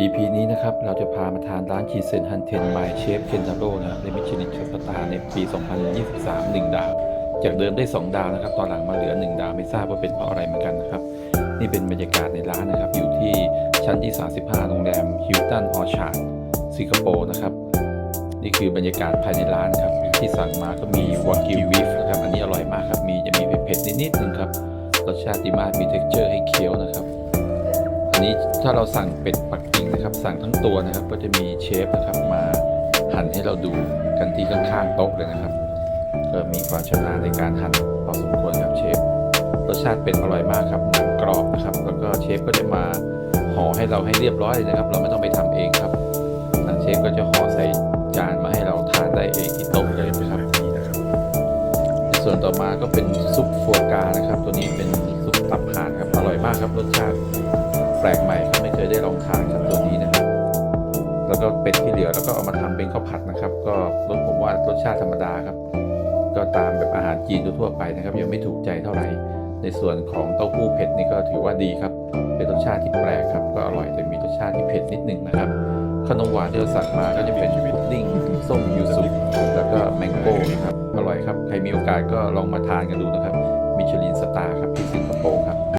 EP นี้นะครับเราจะพามาทานร้านคีเซนฮันเทนบายเชฟเคนทาโร่นะในมิชลินสตาในปี 2023 1 ดาว จากเดิมได้ 2 ดาวนะครับ ตอนหลังมาเหลือ 1 ดาวไม่ทราบว่าเป็นเพราะอะไรเหมือนกันนะครับ นี่เป็นบรรยากาศในร้านนะครับ อยู่ที่ชั้นที่ 35 โรงแรมฮิลตันออชาร์ดสิงคโปร์นะครับ นี่คือบรรยากาศภายในร้านครับ ที่สั่งมาก็มีวากิววีฟนะครับอันนี้อร่อยมากครับมีจะมีเผ็ดๆนิดๆนึงครับรสชาติดีมากมี t e x t อร์ให้เคี้ยวนะครับ นี้ถ้าเราสั่งเป็ดปักกิ่งนะครับ สั่งทั้งตัวนะครับ ก็จะมีเชฟนะครับมาหั่นให้เราดูกันที่ข้างๆโต๊ะเลยนะครับก็มีความชำนาญในการหั่นพอสมควรครับเชฟรสชาติเป็ดอร่อยมากครับหนังกรอบนะครับ แล้วก็เชฟก็จะมาห่อให้เราให้เรียบร้อยเลยนะครับ เราไม่ต้องไปทำเองครับทางเชฟก็จะห่อใส่จานมาให้เราทานได้เองที่โต๊ะเลยนะครับในส่วนต่อมาก็เป็นซุปฟัวกรานะครับ ตัวนี้เป็นซุปตับห่านครับอร่อยมากครับรสชาติ แปลกใหม่ครับไม่เคยได้ลองทานครับตัวนี้นะครับแล้วก็เป็ดที่เหลือแล้วก็เอามาทำเป็นข้าวผัดนะครับ ก็รสผมว่ารสชาติธรรมดาครับ ก็ตามแบบอาหารจีนทั่วไปนะครับ ยังไม่ถูกใจเท่าไหร่ ในส่วนของเต้าหู้เผ็ดนี่ก็ถือว่าดีครับ เป็นรสชาติที่แปลกครับ ก็อร่อยแต่มีรสชาติที่เผ็ดนิดนึงนะครับขนมหวานที่เราสั่งมาก็จะเป็นพุดดิ้งส้มยูสุแล้วก็แมงโก้นะครับอร่อยครับใครมีโอกาสก็ลองมาทานกันดูนะครับ